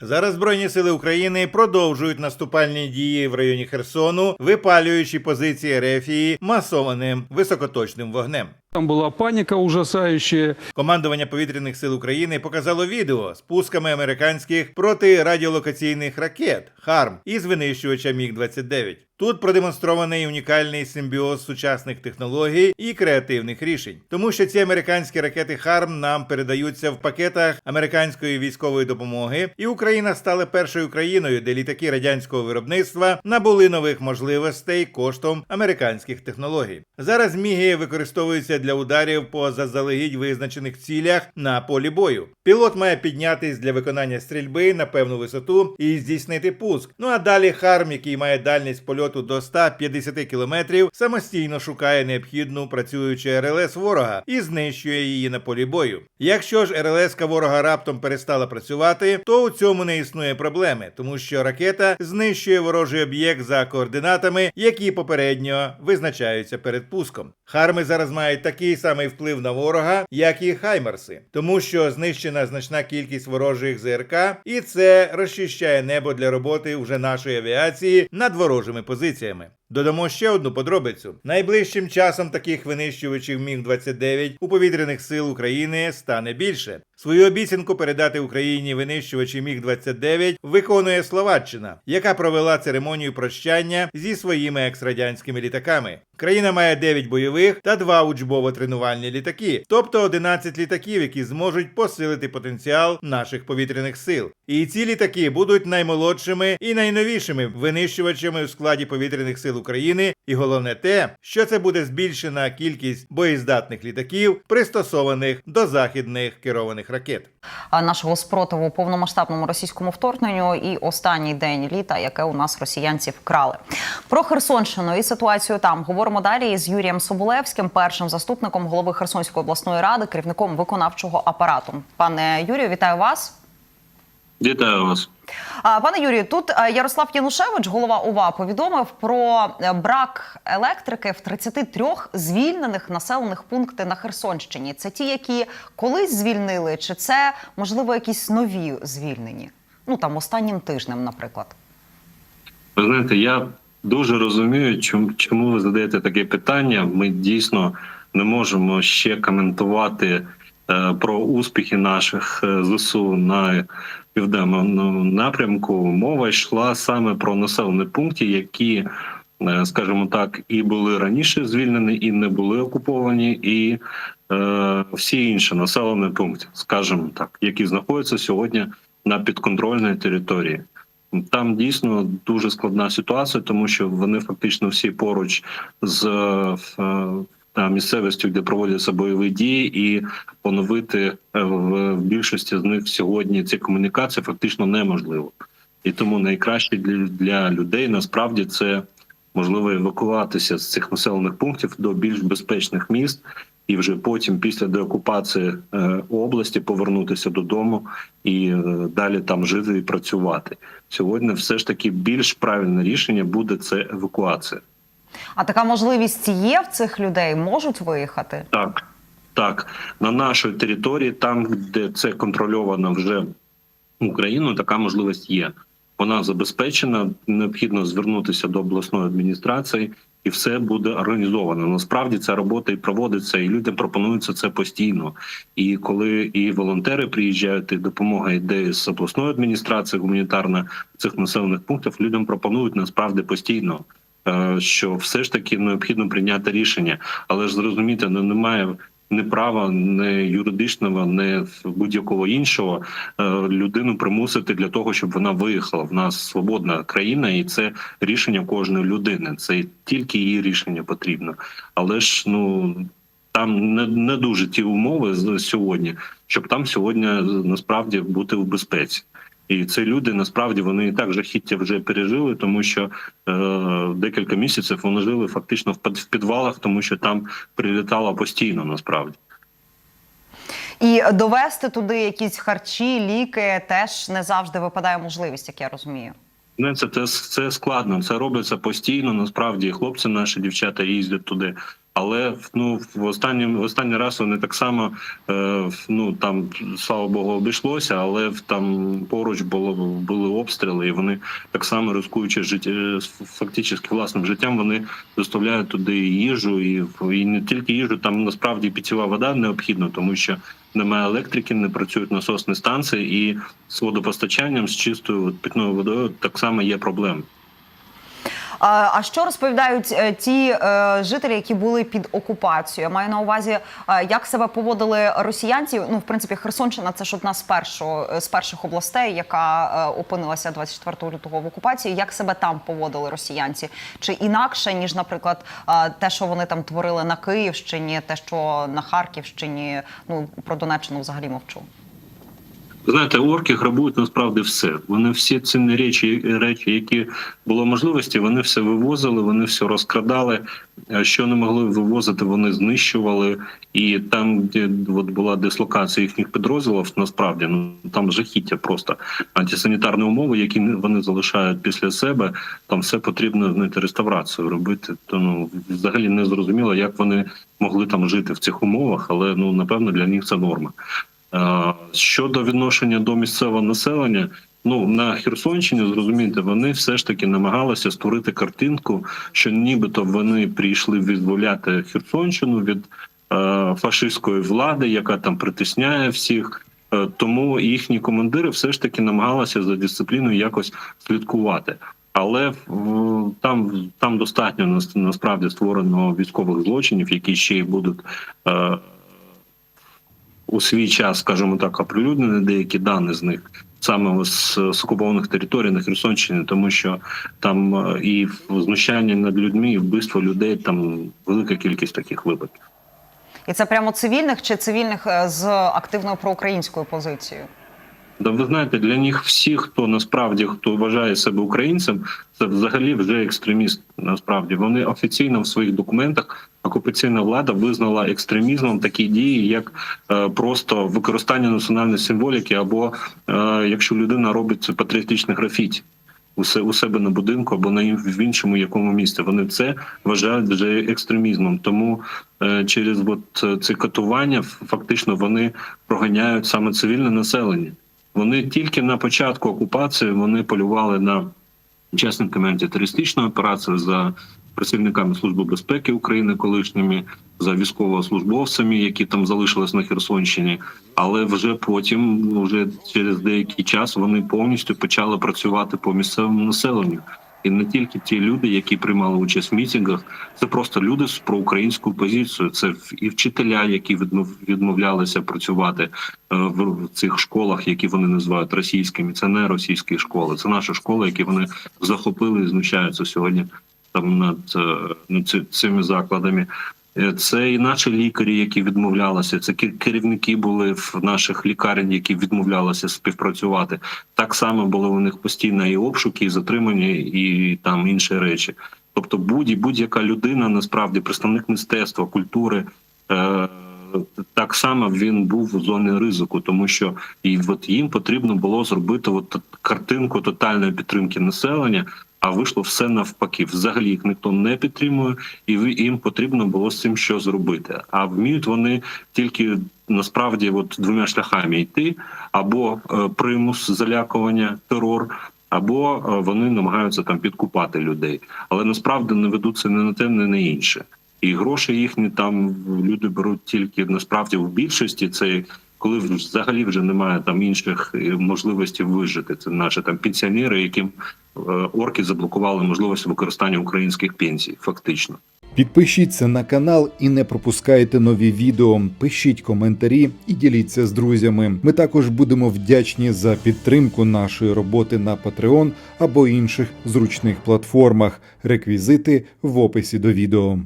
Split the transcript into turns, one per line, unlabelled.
Зараз Збройні сили України продовжують наступальні дії в районі Херсону, випалюючи позиції Рефії масованим високоточним вогнем.
Там була паніка ужасаюча.
Командування повітряних сил України показало відео з пусками американських протирадіолокаційних ракет ХАРМ із винищувача Міг-29. Тут продемонстрований унікальний симбіоз сучасних технологій і креативних рішень, тому що ці американські ракети ХАРМ нам передаються в пакетах американської військової допомоги, і Україна стала першою країною, де літаки радянського виробництва набули нових можливостей коштом американських технологій. Зараз міги використовуються для ударів по заздалегідь визначених цілях на полі бою. Пілот має піднятись для виконання стрільби на певну висоту і здійснити пуск. Ну а далі Харм, який має дальність польоту до 150 кілометрів, самостійно шукає необхідну працюючу РЛС ворога і знищує її на полі бою. Якщо ж РЛС ворога раптом перестала працювати, то у цьому не існує проблеми, тому що ракета знищує ворожий об'єкт за координатами, які попередньо визначаються перед пуском. Харми зараз мають такий самий вплив на ворога, як і Хаймерси, тому що знищена значна кількість ворожих ЗРК, і це розчищає небо для роботи вже нашої авіації над ворожими позиціями пропозиціями. Додамо ще одну подробицю. Найближчим часом таких винищувачів Міг-29 у повітряних сил України стане більше. Свою обіцянку передати Україні винищувачі Міг-29 виконує Словаччина, яка провела церемонію прощання зі своїми екстрадянськими літаками. Країна має 9 бойових та 2 учбово-тренувальні літаки, тобто 11 літаків, які зможуть посилити потенціал наших повітряних сил. І ці літаки будуть наймолодшими і найновішими винищувачами у складі повітряних сил України. І головне те, що це буде збільшена кількість боєздатних літаків, пристосованих до західних керованих ракет.
нашого спротиву повномасштабному російському вторгненню і останній день літа, яке у нас росіянці вкрали. Про Херсонщину і ситуацію там говоримо далі з Юрієм Соболевським, першим заступником голови Херсонської обласної ради, керівником виконавчого апарату. Пане Юрію, вітаю вас.
Вітаю вас.
Пане Юрію, тут е, Ярослав Янушевич, голова ОВА, повідомив про е, брак електрики в 33 звільнених населених пункти на Херсонщині. Це ті, які колись звільнили, чи це можливо якісь нові звільнені? Ну там останнім тижнем, наприклад.
Ви знаєте, я дуже розумію, чому, ви задаєте таке питання. Ми дійсно не можемо ще коментувати про успіхи наших е, ЗСУ на південному напрямку. Мова йшла саме про населені пункти, які, е, скажімо так, і були раніше звільнені, і не були окуповані, і е, всі інші населені пункти, скажімо так, які знаходяться сьогодні на підконтрольній території. Там дійсно дуже складна ситуація, тому що вони фактично всі поруч з е, місцевістю, де проводяться бойові дії, і поновити е, в більшості з них сьогодні ці комунікації фактично неможливо. І тому найкраще для, людей насправді це можливо евакуватися з цих населених пунктів до більш безпечних міст, і вже потім, після деокупації е, області, повернутися додому і е, далі там жити і працювати. Сьогодні все ж таки більш правильне рішення буде це евакуація.
А така можливість є в цих людей, можуть виїхати.
Так, так, на нашій території, там, де це контрольовано вже Україною, така можливість є. Вона забезпечена. Необхідно звернутися до обласної адміністрації, і все буде організовано. Насправді ця робота і проводиться, і людям пропонується це постійно. І коли і волонтери приїжджають, і допомога йде з обласної адміністрації гуманітарна цих населених пунктів, людям пропонують насправді постійно. Е, Що все ж таки необхідно прийняти рішення, але ж зрозуміти, ну немає ні права, ні юридичного, ні будь-якого іншого е, людину примусити для того, щоб вона виїхала. В нас свободна країна, і це рішення кожної людини. Це тільки її рішення потрібно. Але ж ну там не, не дуже ті умови сьогодні, щоб там сьогодні насправді бути в безпеці. І це люди насправді вони і так жахіття вже пережили, тому що е, декілька місяців вони жили фактично в в підвалах, тому що там прилітало постійно насправді.
І довести туди якісь харчі, ліки теж не завжди випадає можливість, як я розумію.
Не це, це, це складно. Це робиться постійно. Насправді хлопці, наші дівчата їздять туди. Але ну в останній в останній раз вони так само е, ну там слава Богу обійшлося, але там поруч було були обстріли, і вони так само ризикуючи життя фактично власним життям, вони доставляють туди їжу, і, і не тільки їжу, там насправді питєва вода необхідна, тому що немає електрики, не працюють насосні станції, і з водопостачанням з чистою питною водою так само є проблеми.
А, що розповідають е, ті е, жителі, які були під окупацією? Я маю на увазі, е, як себе поводили росіянці. Ну, в принципі, Херсонщина це ж одна з першого з перших областей, яка опинилася 24 лютого в окупації. Як себе там поводили росіянці? Чи інакше ніж, наприклад, те, що вони там творили на Київщині, те, що на Харківщині? Ну про Донеччину взагалі мовчу.
Знаєте, орки грабують насправді все. Вони всі цінні речі, речі, які було можливості, вони все вивозили, вони все розкрадали. Е, Що не могли вивозити, вони знищували. І там, де от була дислокація їхніх підрозділів, насправді ну там жахіття просто антисанітарні умови, які вони залишають після себе. Там все потрібно знаєте, реставрацію робити. То ну взагалі не зрозуміло, як вони могли там жити в цих умовах, але ну напевно для них це норма. Щодо відношення до місцевого населення, ну на Херсонщині зрозумієте, вони все ж таки намагалися створити картинку, що нібито вони прийшли відволяти Херсонщину від е, фашистської влади, яка там притисняє всіх. Е, Тому їхні командири все ж таки намагалися за дисципліною якось слідкувати. Але там там достатньо нас- насправді створено військових злочинів, які ще й будуть е, у свій час, скажімо так, оприлюднені деякі дані з них саме з, з окупованих територій на Херсонщині, тому що там е, і знущання над людьми, і вбивство людей там велика кількість таких випадків.
І це прямо цивільних чи цивільних е, з активною проукраїнською позицією?
Да, ви знаєте, для них всі, хто насправді хто вважає себе українцем, це взагалі вже екстреміст. Насправді вони офіційно в своїх документах окупаційна влада визнала екстремізмом такі дії, як е, просто використання національної символіки, або е, якщо людина робить патріотичне графіті. У себе на будинку або на в іншому якому місці вони це вважають вже екстремізмом. Тому е, через от е, це катування фактично вони проганяють саме цивільне населення. Вони тільки на початку окупації вони полювали на учасниками антитерористичної операції за працівниками служби безпеки України, колишніми за військовослужбовцями, які там залишились на Херсонщині. Але вже потім, вже через деякий час, вони повністю почали працювати по місцевому населенню. І не тільки ті люди, які приймали участь в мітингах, це просто люди з проукраїнською позицією. Це і вчителя, які відмов- відмовлялися працювати е, в цих школах, які вони називають російськими. Це не російські школи, це наші школи, які вони захопили і знущаються сьогодні там над, е, над цими закладами. Е, Це і наші лікарі, які відмовлялися. Це ке- керівники були в наших лікарень, які відмовлялися співпрацювати. Так само було у них постійно і обшуки, і затримання, і там інші речі. Тобто, будь будь-яка людина, насправді, представник мистецтва, культури. Е- так само він був у зоні ризику, тому що і от їм потрібно було зробити от картинку тотальної підтримки населення. А вийшло все навпаки. Взагалі їх ніхто не підтримує, і їм потрібно було з цим що зробити. А вміють вони тільки насправді от двома шляхами йти: або е, примус, залякування, терор, або е, вони намагаються там підкупати людей. Але насправді не ведуться не на те, не на інше. І гроші їхні там люди беруть тільки насправді в більшості. Це коли взагалі вже немає там інших е, можливостей вижити. Це наші там пенсіонери, яким е, орки заблокували можливість використання українських пенсій, фактично.
Підпишіться на канал і не пропускайте нові відео. Пишіть коментарі і діліться з друзями. Ми також будемо вдячні за підтримку нашої роботи на Patreon або інших зручних платформах. Реквізити в описі до відео.